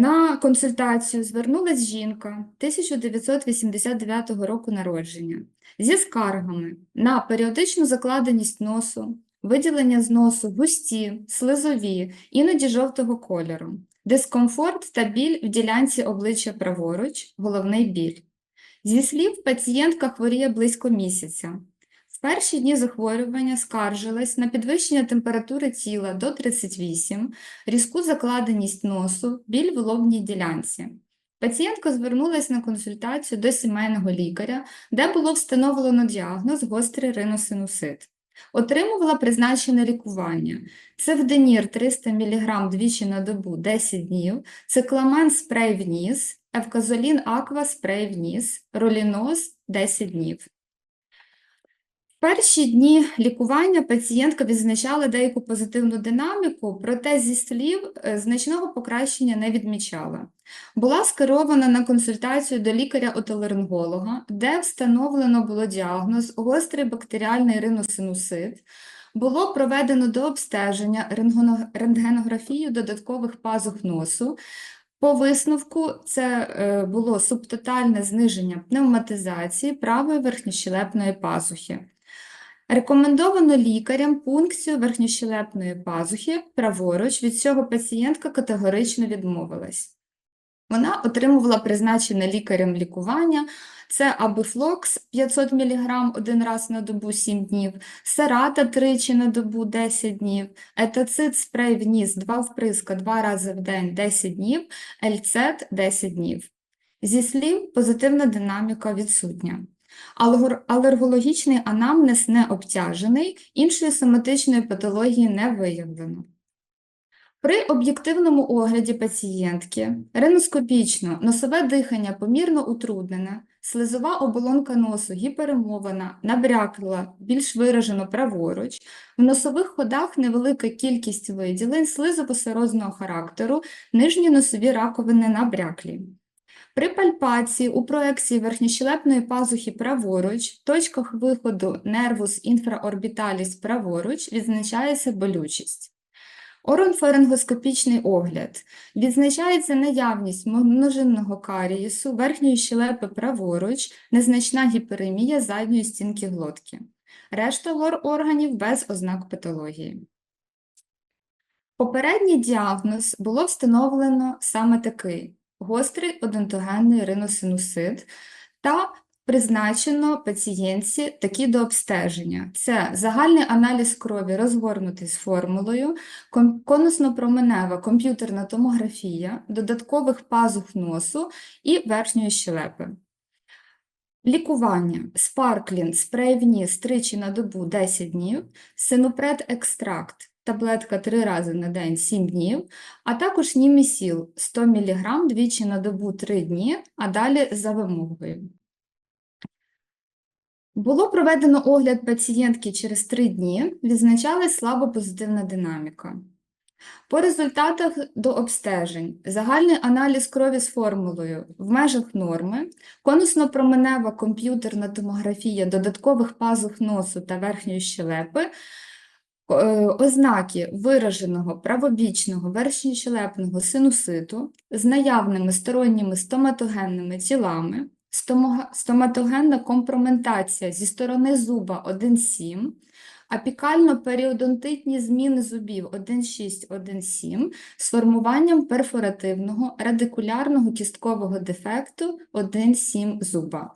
На консультацію звернулась жінка 1989 року народження зі скаргами на періодичну закладеність носу, виділення з носу густі, слизові, іноді жовтого кольору, дискомфорт та біль в ділянці обличчя праворуч, головний біль. Зі слів, пацієнтка хворіє близько місяця. В перші дні захворювання скаржилась на підвищення температури тіла до 38, різку закладеність носу, біль в лобній ділянці. Пацієнтка звернулася на консультацію до сімейного лікаря, де було встановлено діагноз гострий риносинусит. Отримувала призначене лікування. Цевденір 300 мг двічі на добу 10 днів, цикламен спрей в ніс, евказолін аква спрей в ніс, роліноз 10 днів. Перші дні лікування пацієнтка відзначала деяку позитивну динаміку, проте зі слів е, значного покращення не відмічала. Була скерована на консультацію до лікаря-отоларинголога, де встановлено було діагноз гострий бактеріальний риносинусит. Було проведено до обстеження рентгенографію додаткових пазух носу. По висновку це е, було субтотальне зниження пневматизації правої верхньощелепної пазухи. Рекомендовано лікарям пункцію верхньощелепної пазухи праворуч, від цього пацієнтка категорично відмовилась. Вона отримувала призначене лікарем лікування. Це абифлокс 500 мг один раз на добу 7 днів, серата тричі на добу 10 днів, етацид спрей в ніс 2 вприска 2 рази в день 10 днів, ельцет 10 днів. Зі слів, позитивна динаміка відсутня. Алергологічний анамнез не обтяжений, іншої соматичної патології не виявлено. При об'єктивному огляді пацієнтки риноскопічно носове дихання помірно утруднене, слизова оболонка носу гіперемована, набрякла, більш виражено праворуч, в носових ходах невелика кількість виділень слизово-серозного характеру, нижні носові раковини набряклі. При пальпації у проекції верхньощелепної пазухи праворуч, в точках виходу нервус інфраорбіталіс праворуч відзначається болючість. Оронфарингоскопічний огляд. Відзначається наявність множинного карієсу, верхньої щелепи праворуч, незначна гіперемія задньої стінки глотки. Решта лор органів без ознак патології. Попередній діагноз було встановлено саме такий гострий одентогенний риносинусит та призначено пацієнтці такі до обстеження. Це загальний аналіз крові розгорнутий з формулою, конусно-променева комп'ютерна томографія, додаткових пазух носу і верхньої щелепи. Лікування. Спарклін, спрей в ніс тричі на добу 10 днів, синупред екстракт, таблетка 3 рази на день 7 днів, а також німісіл 100 мг двічі на добу 3 дні, а далі за вимогою. Було проведено огляд пацієнтки через 3 дні, відзначалась слабо позитивна динаміка. По результатах до обстежень загальний аналіз крові з формулою в межах норми, конусно-променева комп'ютерна томографія додаткових пазух носу та верхньої щелепи, ознаки вираженого правобічного верхньощелепного синуситу з наявними сторонніми стоматогенними тілами, стоматогенна компроментація зі сторони зуба 1,7, апікально-періодонтитні зміни зубів 1,6-1,7 з формуванням перфоративного радикулярного кісткового дефекту 1,7 зуба.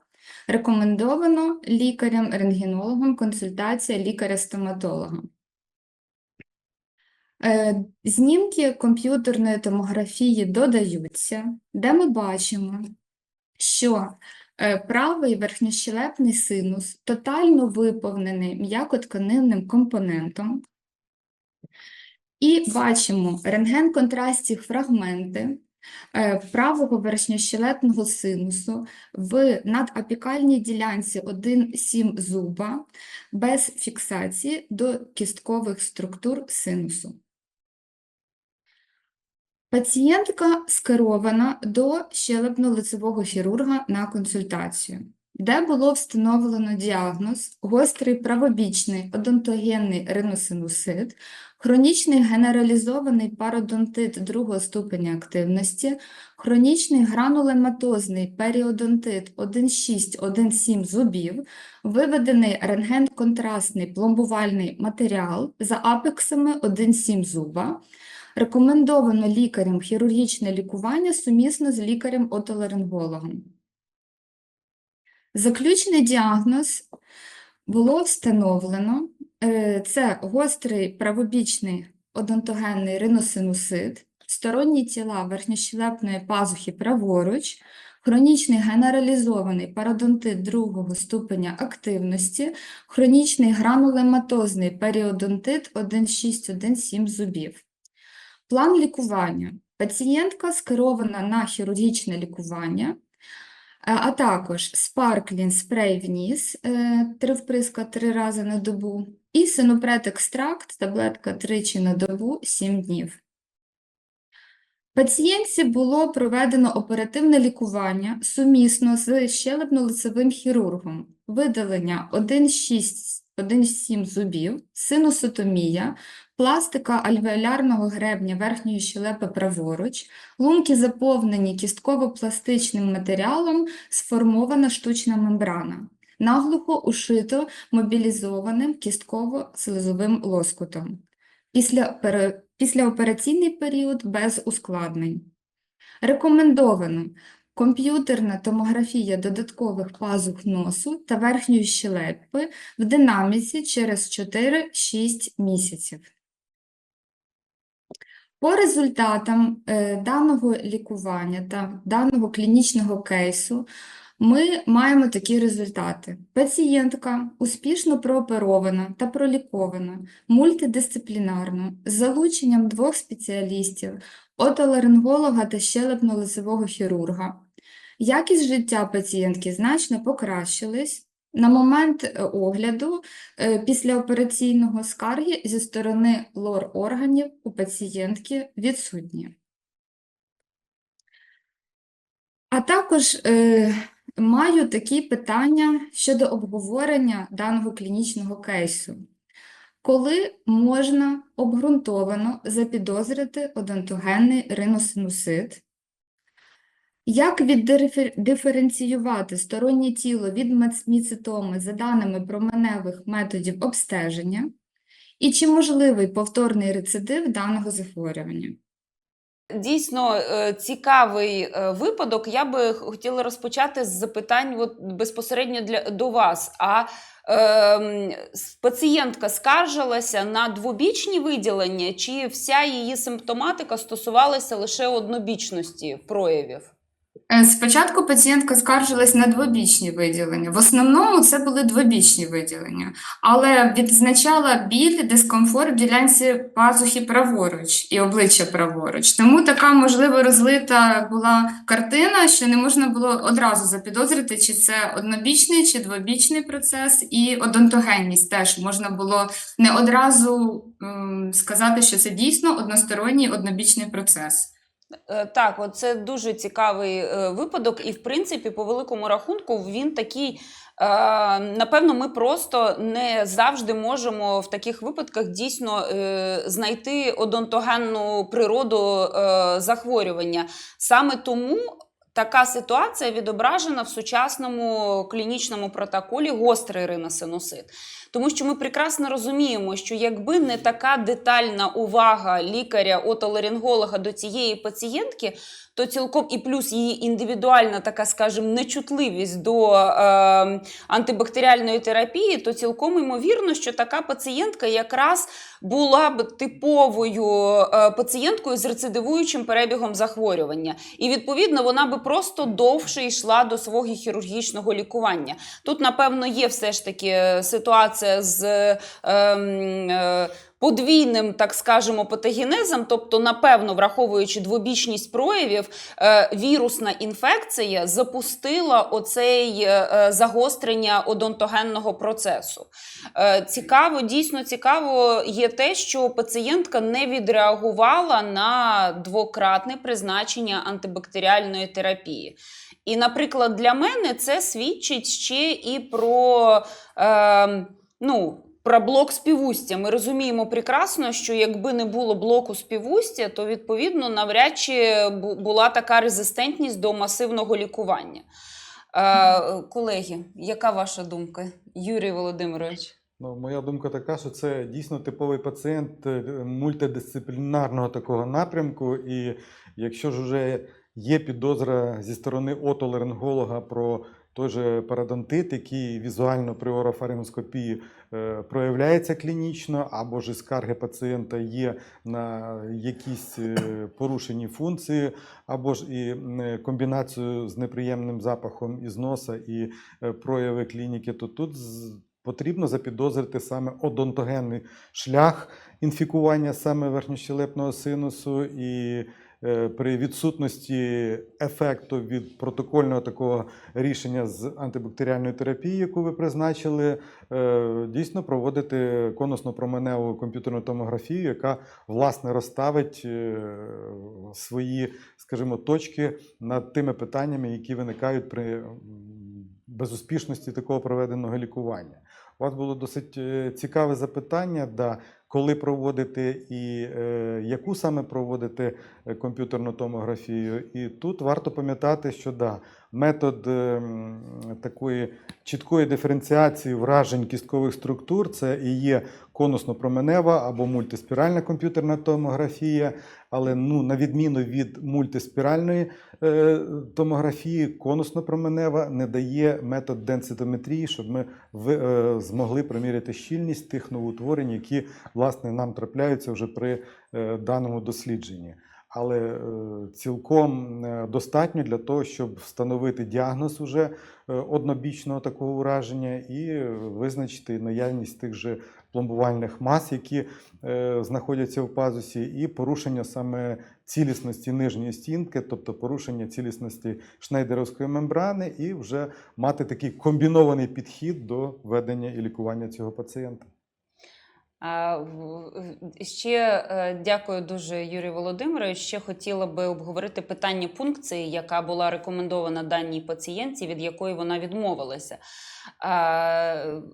Рекомендовано лікарям-рентгенологам консультація лікаря-стоматолога. Е, Знімки комп'ютерної томографії додаються, де ми бачимо, що е, правий верхньощелепний синус тотально виповнений м'якотканинним компонентом. І бачимо рентген-контрастні фрагменти е, правого верхньощелепного синусу в надапікальній ділянці 1,7 зуба без фіксації до кісткових структур синусу. Пацієнтка скерована до щелепно-лицевого хірурга на консультацію. де було встановлено діагноз гострий правобічний одонтогенний риносинусит, хронічний генералізований пародонтит другого ступеня активності, хронічний гранулематозний періодонтит 1,6-1,7 зубів, виведений рентген-контрастний пломбувальний матеріал за апексами 1,7 зуба, рекомендовано лікарем хірургічне лікування сумісно з лікарем-отоларингологом. Заключний діагноз було встановлено. е, Це гострий правобічний одонтогенний риносинусит, сторонні тіла верхньощелепної пазухи праворуч, хронічний генералізований пародонтит другого ступеня активності, хронічний гранулематозний періодонтит 1,6-1,7 зубів. План лікування. Пацієнтка скерована на хірургічне лікування, Е, а також спарклін спрей в ніс, е, три вприска три рази на добу, і синопред екстракт, таблетка тричі на добу, 7 днів. Пацієнтці було проведено оперативне лікування сумісно з щелепно-лицевим хірургом, видалення 1,6-1,7 зубів, синусотомія, пластика альвеолярного гребня верхньої щелепи праворуч, лунки заповнені кістково-пластичним матеріалом, сформована штучна мембрана, наглухо ушито мобілізованим кістково-слизовим лоскутом. Після, післяопераційний період без ускладнень. Рекомендовано комп'ютерна томографія додаткових пазух носу та верхньої щелепи в динаміці через 4-6 місяців. По результатам е, даного лікування та даного клінічного кейсу ми маємо такі результати. Пацієнтка успішно прооперована та пролікована мультидисциплінарно з залученням двох спеціалістів, отоларинголога та щелепно-лицевого хірурга. Якість життя пацієнтки значно покращилась. На момент е, огляду е, післяопераційного скарги зі сторони лор-органів у пацієнтки відсутні. А також е, маю такі питання щодо обговорення даного клінічного кейсу. Коли можна обґрунтовано запідозрити одонтогенний риносинусит? Як віддиференціювати стороннє тіло від міцитоми за даними променевих методів обстеження? І чи можливий повторний рецидив даного захворювання? Дійсно е, цікавий е, випадок. Я би хотіла розпочати з запитань от, безпосередньо для, до вас. А с- пацієнтка скаржилася на двобічні виділення, чи вся її симптоматика стосувалася лише однобічності проявів? Е, Спочатку пацієнтка скаржилась на двобічні виділення. В основному це були двобічні виділення, але відзначала біль, дискомфорт в ділянці пазухи праворуч і обличчя праворуч. Тому така, можливо, розлита була картина, що не можна було одразу запідозрити, чи це однобічний чи двобічний процес, і одонтогенність теж можна було не одразу ем, сказати, що це дійсно односторонній однобічний процес. Е, Так, от це дуже цікавий е, випадок, і в принципі, по великому рахунку, він такий. е, Напевно, ми просто не завжди можемо в таких випадках дійсно знайти одонтогенну природу захворювання. Саме тому така ситуація відображена в сучасному клінічному протоколі гострий риносинусит. Тому що ми прекрасно розуміємо, що якби не така детальна увага лікаря-отоларинголога до цієї пацієнтки, то цілком і плюс її індивідуальна така, скажімо, нечутливість до е, антибактеріальної терапії, то цілком ймовірно, що така пацієнтка якраз була б типовою е, пацієнткою з рецидивуючим перебігом захворювання. І відповідно вона би просто довше йшла до свого хірургічного лікування. Тут, напевно, є все ж таки е, ситуація з. е, ем, е, Подвійним, так скажемо, патогенезом, тобто, напевно, враховуючи двобічність проявів, е, вірусна інфекція запустила оцей е, е, загострення одонтогенного процесу. Цікаво, дійсно цікаво є те, що пацієнтка не відреагувала на двократне призначення антибактеріальної терапії. І, наприклад, для мене це свідчить ще і про, е, ну, про блок співустя. Ми розуміємо прекрасно, що якби не було блоку співустя, то відповідно навряд чи була така резистентність до масивного лікування. Е, колеги, яка ваша думка, Юрій Володимирович? Ну, моя думка така, що це дійсно типовий пацієнт е, мультидисциплінарного такого напрямку. І якщо ж вже є підозра зі сторони отоларинголога про той же парадонтит, який візуально при орофарингоскопії е, проявляється клінічно, або ж скарги пацієнта є на якісь е, порушені функції, або ж і комбінацію з неприємним запахом із носа і е, прояви клініки, то тут потрібно запідозрити саме одонтогенний шлях інфікування саме верхньощелепного синусу і е, при відсутності ефекту від протокольного такого рішення з антибактеріальної терапії, яку ви призначили, е, дійсно проводити конусно-променеву комп'ютерну томографію, яка власне розставить е, свої, скажімо, точки над тими питаннями, які виникають при безуспішності такого проведеного лікування. У вас було досить е, цікаве запитання, да, коли проводити і е, яку саме проводити е, комп'ютерну томографію. І тут варто пам'ятати, що да, метод е, такої чіткої диференціації вражень кісткових структур це і є конусно-променева або мультиспіральна комп'ютерна томографія. Але ну, на відміну від мультиспіральної е, томографії, конусно-променева не дає метод денситометрії, щоб ми ви, е, змогли приміряти щільність тих новоутворень, які власне нам трапляються вже при е, даному дослідженні. Але е, цілком е, достатньо для того, щоб встановити діагноз уже е, однобічного такого ураження і визначити наявність тих же пломбувальних мас, які знаходяться в пазусі, і порушення саме цілісності нижньої стінки, тобто порушення цілісності шнейдеровської мембрани, і вже мати такий комбінований підхід до ведення і лікування цього пацієнта. Ще е, дякую дуже, Юрій Володимирович. Ще хотіла би обговорити питання пункції, яка була рекомендована даній пацієнтці, від якої вона відмовилася.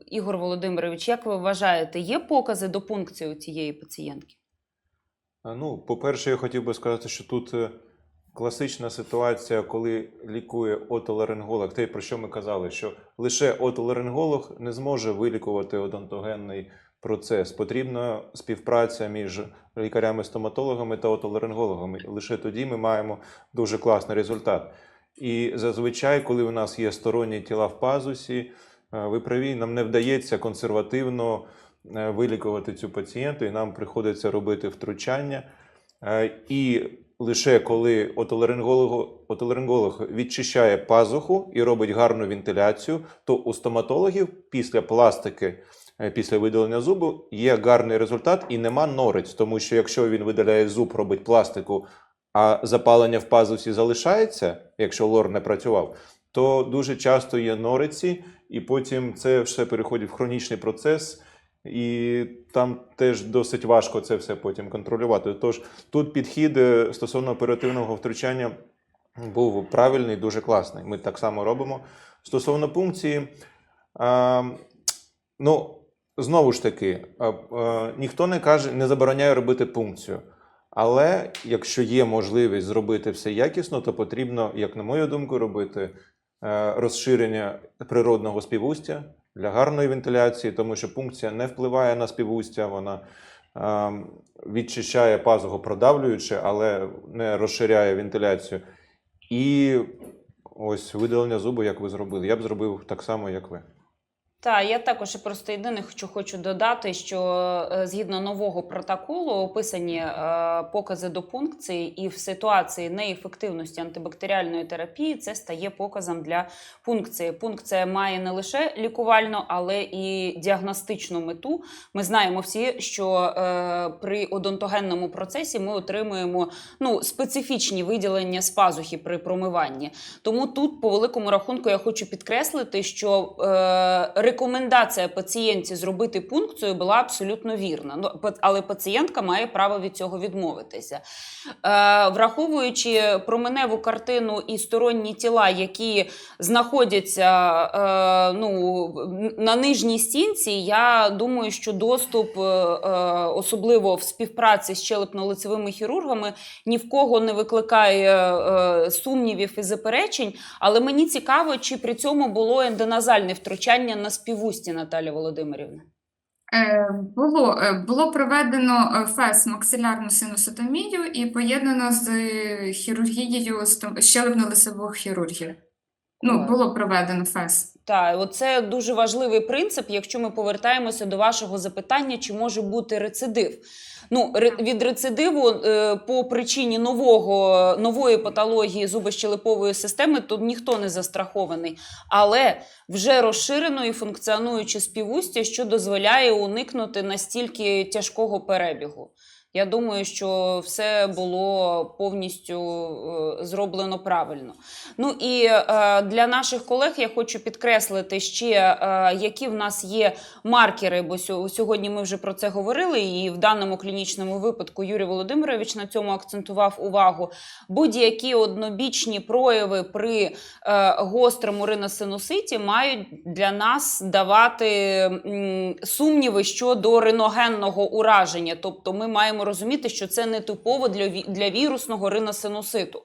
Ігор Володимирович, як ви вважаєте, є покази до пункції у цієї пацієнтки? Ну, по-перше, я хотів би сказати, що тут е, класична ситуація, коли лікує отоларинголог, те, про що ми казали, що лише отоларинголог не зможе вилікувати одонтогенний процес. Потрібна співпраця між лікарями-стоматологами та отоларингологами. Лише тоді ми маємо дуже класний результат. І зазвичай, коли у нас є сторонні тіла в пазусі, е, ви праві, нам не вдається консервативно е, вилікувати цю пацієнту, і нам приходиться робити втручання. Е, І лише коли отоларинголог, отоларинголог відчищає пазуху і робить гарну вентиляцію, то у стоматологів після пластики, після видалення зубу є гарний результат і нема нориць, тому що якщо він видаляє зуб, робить пластику, а запалення в пазусі залишається, якщо лор не працював, то дуже часто є нориці, і потім це все переходить в хронічний процес. І там теж досить важко це все потім контролювати. Тож тут підхід е, стосовно оперативного втручання був правильний, дуже класний. Ми так само робимо. Стосовно пункції, а, ну, знову ж таки, ніхто не каже, не забороняє робити пункцію. Але якщо є можливість зробити все якісно, то потрібно, як на мою думку, робити е, розширення природного співустя для гарної вентиляції, тому що пункція не впливає на співустя, вона е, відчищає пазуху продавлюючи, але не розширяє вентиляцію. І ось видалення зубу, як ви зробили. Я б зробив так само, як ви. Так, я також просто єдине хочу, хочу додати, що е, згідно нового протоколу описані е, покази до пункції, і в ситуації неефективності антибактеріальної терапії це стає показом для пункції. Пункція має не лише лікувальну, але і діагностичну мету. Ми знаємо всі, що е, при одонтогенному процесі ми отримуємо ну, специфічні виділення з пазухи при промиванні. Тому тут, по великому рахунку, я хочу підкреслити, що рекомендація пацієнтці зробити пункцію була абсолютно вірна. Ну, але пацієнтка має право від цього відмовитися. Е, враховуючи променеву картину і сторонні тіла, які знаходяться е, ну, на нижній стінці, я думаю, що доступ, е, особливо в співпраці з челепно-лицевими хірургами, ні в кого не викликає сумнівів і заперечень. Але мені цікаво, чи при цьому було ендоназальне втручання на співусті Наталі Володимирівни. Е, Було, е, було проведено е, ФЕС максилярну синусотомію і поєднано з хірургією сто- щелепно-лицевих хірургії. Ну, було проведено ФЕС. Так, оце дуже важливий принцип, якщо ми повертаємося до вашого запитання, чи може бути рецидив. Ну, від рецидиву е, по причині нового, нової патології зубощелепової системи тут ніхто не застрахований. Але вже розширено і функціонуюче співустя, що дозволяє уникнути настільки тяжкого перебігу. Я думаю, що все було повністю е, зроблено правильно. Ну і е, для наших колег я хочу підкреслити ще, е, які в нас є маркери, бо сьогодні ми вже про це говорили, і в даному клінічному випадку Юрій Володимирович на цьому акцентував увагу. Будь-які однобічні прояви при гострому риносинуситі мають для нас давати сумніви щодо риногенного ураження. Тобто ми маємо розуміти, що це не типово для, для вірусного риносинуситу.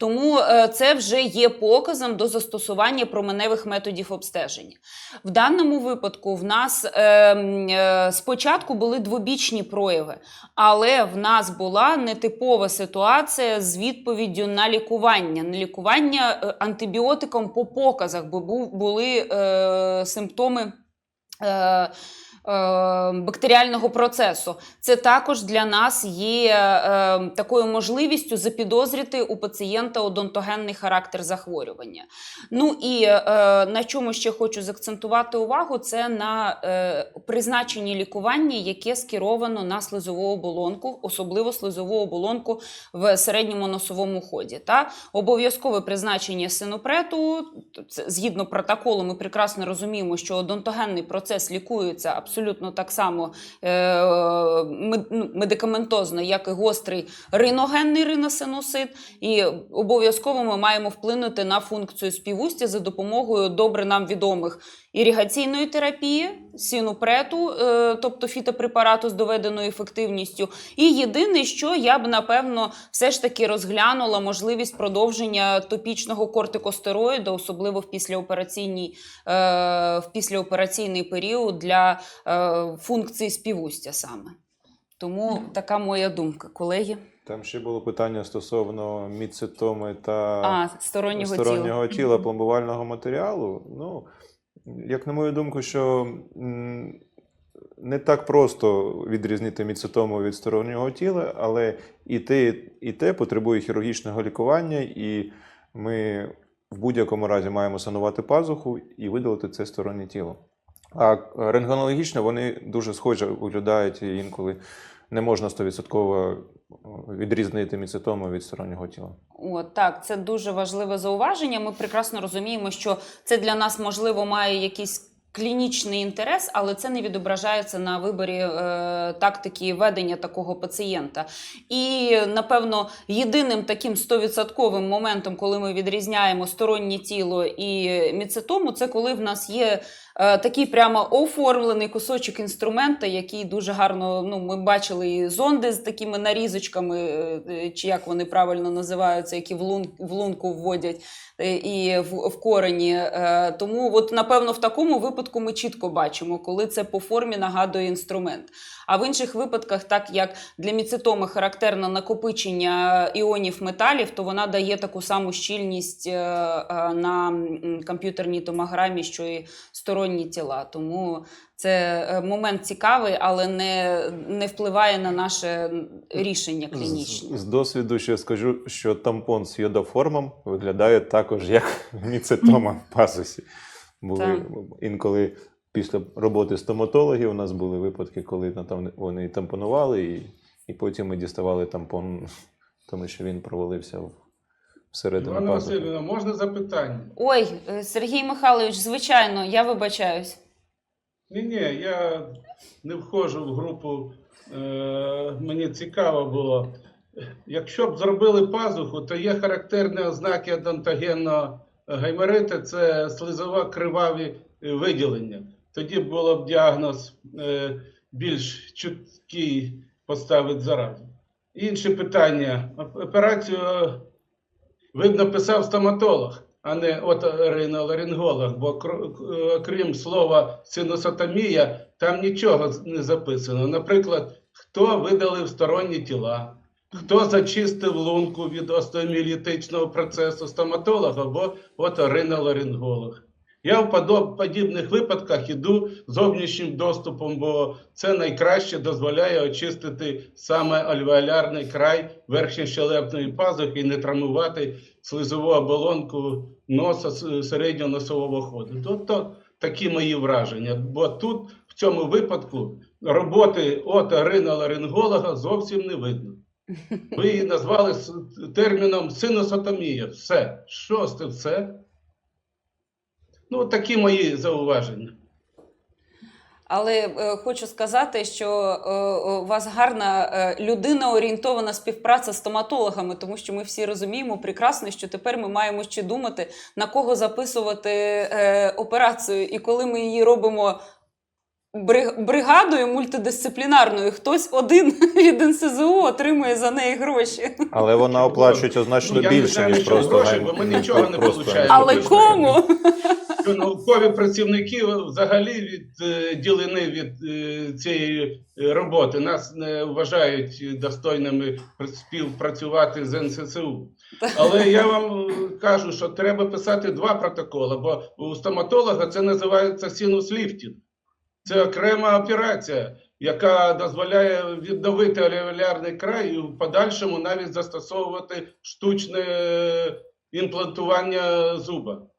Тому е, це вже є показом до застосування променевих методів обстеження. В даному випадку в нас е, е, спочатку були двобічні прояви, але в нас була нетипова ситуація з відповіддю на лікування. На лікування е, антибіотиком по показах, бо були симптоми. Е, Бактеріального процесу це також для нас є е, такою можливістю запідозрити у пацієнта одонтогенний характер захворювання. Ну і е, на чому ще хочу заакцентувати увагу, це на призначенні лікування, яке скеровано на слизову оболонку, особливо слизову оболонку в середньому носовому ході. Та обов'язкове призначення синопрету. Згідно протоколу, ми прекрасно розуміємо, що одонтогенний процес лікується абсолютно так само е, медикаментозно, як і гострий риногенний риносинусит. І обов'язково ми маємо вплинути на функцію співустя за допомогою добре нам відомих іригаційної терапії, сінупрету, е, тобто фітопрепарату з доведеною ефективністю. І єдине, що я б напевно все ж таки розглянула можливість продовження топічного кортикостероїду, особливо в післяопераційній е, в післяопераційний період для е, функції співустя саме. Тому така моя думка, колеги. Там ще було питання стосовно міцитоми та А, стороннього, тіла. стороннього тіла пломбувального матеріалу. Ну, як на мою думку, що не так просто відрізнити міцитому від стороннього тіла, але і те, і те потребує хірургічного лікування, і ми в будь-якому разі маємо санувати пазуху і видалити це стороннє тіло. А рентгенологічно вони дуже схожі виглядають інколи не можна 100% відрізнити міцитому від стороннього тіла. От, так, це дуже важливе зауваження. Ми прекрасно розуміємо, що це для нас, можливо, має якийсь клінічний інтерес, але це не відображається на виборі е, тактики ведення такого пацієнта. І, напевно, єдиним таким 100% моментом, коли ми відрізняємо стороннє тіло і міцетому, це коли в нас є е, такий прямо оформлений кусочок інструмента, який дуже гарно, ну, ми бачили і зонди з такими нарізочками, е, е, чи як вони правильно називаються, які в, лун, в лунку вводять е, і в, в корені. Е, Тому, от, напевно, в такому випадку ми чітко бачимо, коли це по формі нагадує інструмент. А в інших випадках, так як для міцитоми характерно накопичення іонів металів, то вона дає таку саму щільність е, е, на комп'ютерній томограмі, що і сторонні тіла. Тому це е, момент цікавий, але не, не впливає на наше рішення клінічне. З, з досвіду ще скажу, що тампон з йодоформом виглядає також як міцитома в пазусі. Були інколи після роботи стоматологів у нас були випадки, коли на там вони тампонували, і, і потім ми діставали тампон, тому що він провалився в- всередину Івана. Васильівна, можна запитання? Ой, е, Сергій Михайлович, звичайно, я вибачаюсь. Ні, ні, я не входжу в групу. Е, мені цікаво було. Якщо б зробили пазуху, то є характерні ознаки адонтогенного гайморита, це слизово криваві е, виділення. Тоді було б діагноз е, більш чіткий поставити заразу. Інше питання. Операцію, е, видно, писав стоматолог, а не оториноларинголог, бо е, окрім слова синусотомія, там нічого не записано. Наприклад, хто видалив сторонні тіла, хто зачистив лунку від остеомілітичного процесу стоматолог або оториноларинголог. Я в подібних випадках іду зовнішнім доступом, бо це найкраще дозволяє очистити саме альвеолярний край верхньощелепної пазухи і не травмувати слизову оболонку носа середнього носового ходу. Тобто такі мої враження. Бо тут, в цьому випадку, роботи оториноларинголога зовсім не видно. Ви її назвали терміном синусотомія. Все. Шосте все. Ну, такі мої зауваження. Але е, хочу сказати, що е, у вас гарна е, людина-орієнтована співпраця з стоматологами, тому що ми всі розуміємо прекрасно, що тепер ми маємо ще думати, на кого записувати е, операцію. І коли ми її робимо бригадою мультидисциплінарною, хтось один від НСЗУ отримує за неї гроші. Але вона оплачується значно Ну, не більше, ніж просто гроші, бо ми нічого не просто получаємо. Але кому? Що наукові працівники взагалі відділені від е, цієї е, роботи. Нас не вважають достойними співпрацювати з НССУ. Але я вам кажу, що треба писати два протоколи, бо у стоматолога це називається синус ліфтінг. Це окрема операція, яка дозволяє відновити алеолярний край і в подальшому навіть застосовувати штучне е, імплантування зуба.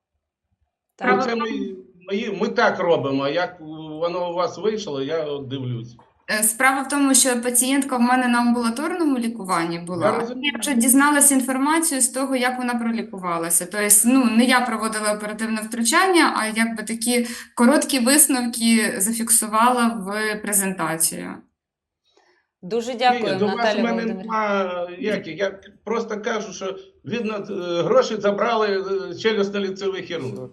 Так. Ну, це мої, мої, ми так робимо. а Як воно у вас вийшло, я дивлюсь. Е, Справа в тому, що пацієнтка в мене на амбулаторному лікуванні була. розумію. Я вже дізналася інформацію з того, як вона пролікувалася. Тобто, ну, не я проводила оперативне втручання, а якби такі короткі висновки зафіксувала в презентацію. Дуже Ні, дякую, до вас в мене нема які. Я просто кажу, що видно, е, гроші забрали е, челюстно-ліцевий хірург.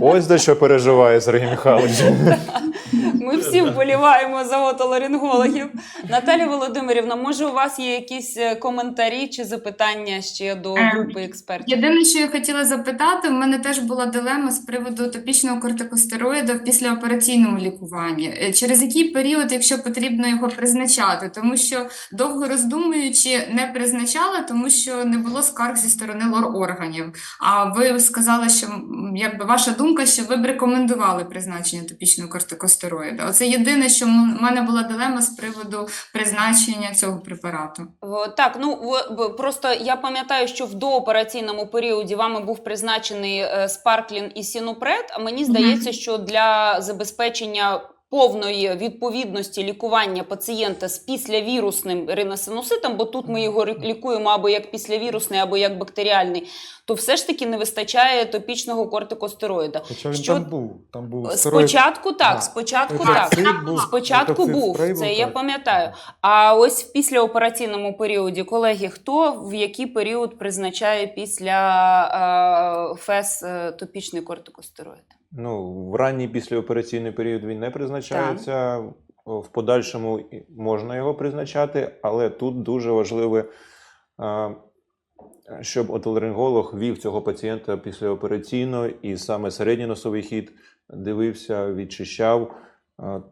Ось за що переживає Сергій Михайлович. Ми всі вболіваємо за отоларингологів. Наталя Володимирівна, може, у вас є якісь е, коментарі чи запитання ще до Е, групи експертів? Єдине, що я хотіла запитати, в мене теж була дилема з приводу топічного кортикостероїда в післяопераційному лікуванні. Е, Через який період, якщо потрібно його призначати? Тому що довго роздумуючи, не призначала, тому що не було скарг зі сторони лор-органів. А ви сказали, що якби ваша думка, що ви б рекомендували призначення топічного кортикостероїда. Оце єдине, що в мене була дилема з приводу призначення цього препарату. Так, ну просто я пам'ятаю, що в доопераційному періоді вами був призначений е, спарклін і сінупред. А мені здається, що для забезпечення повної відповідності лікування пацієнта з післявірусним риносинуситом, бо тут ми його лікуємо або як післявірусний, або як бактеріальний, то все ж таки не вистачає топічного кортикостероїда. Хоча він Що- там був. Там був Спочатку так, А, спочатку так. Був, Спочатку був, це був, я пам'ятаю. А ось в післяопераційному періоді, колеги, хто в який період призначає після е, ФЕС е, топічний кортикостероїд? Ну, в ранній післяопераційний період він не призначається. В подальшому можна його призначати, але тут дуже важливо, щоб отоларинголог вів цього пацієнта післяопераційно і саме середній носовий хід дивився, відчищав,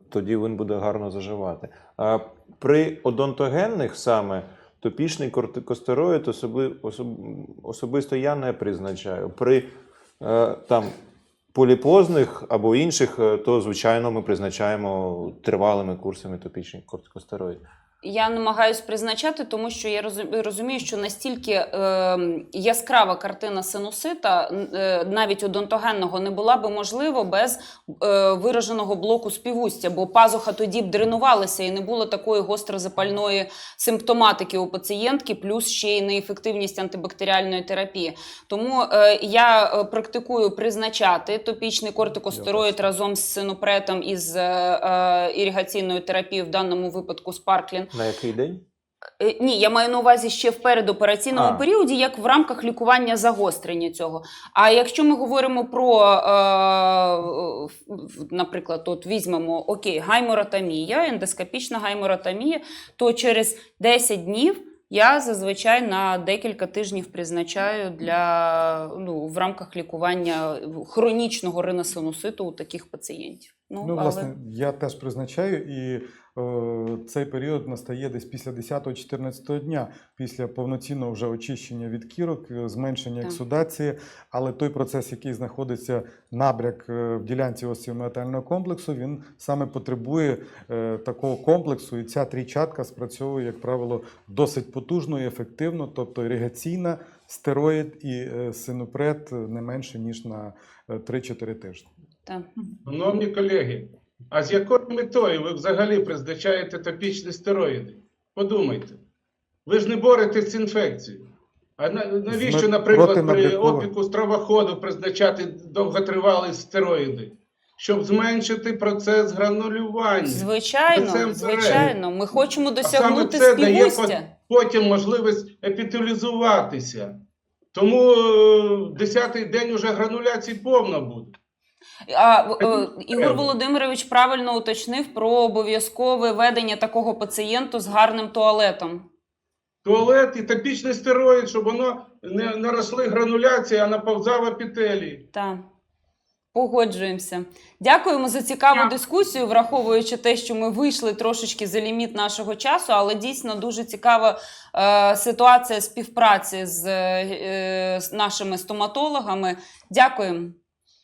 тоді він буде гарно заживати. При одонтогенних саме топічний кортикостероїд особи, особ, особисто я не призначаю. При е, там поліпозних або інших, е, то звичайно ми призначаємо тривалими курсами топічних кортикостероїд. Я намагаюсь призначати, тому що я розу- розумію, що настільки е, яскрава картина синусита, е, навіть одонтогенного, не була би можливо без е, вираженого блоку співустя, бо пазуха тоді б дренувалася і не було такої гострозапальної симптоматики у пацієнтки, плюс ще й неефективність антибактеріальної терапії. Тому е, я е, практикую призначати топічний кортикостероїд разом з синопретом і з е, е, іригаційною терапією, в даному випадку спарклін. На який день? Е, Ні, я маю на увазі ще в передопераційному А. періоді, як в рамках лікування загострення цього. А якщо ми говоримо про, е, наприклад, от візьмемо окей, гайморотомія, ендоскопічна гайморотомія, то через 10 днів я зазвичай на декілька тижнів призначаю для ну, в рамках лікування хронічного риносинуситу у таких пацієнтів. Ну, але- власне, я теж призначаю, і цей період настає десь після 10-14 дня, після повноцінного вже очищення від кірок, е, зменшення ексудації. Але той процес, який знаходиться набряк е, в ділянці остеоміотального комплексу, він саме потребує е, такого комплексу, і ця трійчатка спрацьовує, як правило, досить потужно і ефективно, тобто іригаційна, стероїд і е, синупред не менше ніж на е, 3-4 тижні. Так. Шановні колеги, а з якою метою ви взагалі призначаєте топічні стероїди? Подумайте. Ви ж не боретесь з інфекцією. А навіщо, наприклад, при опіку стравоходу призначати довготривалі стероїди? Щоб зменшити процес гранулювання. Звичайно, звичайно. Ми хочемо А саме досягнути це дає потім можливість епіталізуватися. Тому е, десятий день уже грануляцій повно буде. А, е, Ігор. Володимирович правильно уточнив про обов'язкове ведення такого пацієнту з гарним туалетом. Туалет і топічний стероїд, щоб воно не наросли грануляції, а наповзав епітелії. Так. Погоджуємося. Дякуємо за цікаву дискусію, враховуючи те, що ми вийшли трошечки за ліміт нашого часу, але дійсно дуже цікава е, ситуація співпраці з, е, з нашими стоматологами. Дякуємо.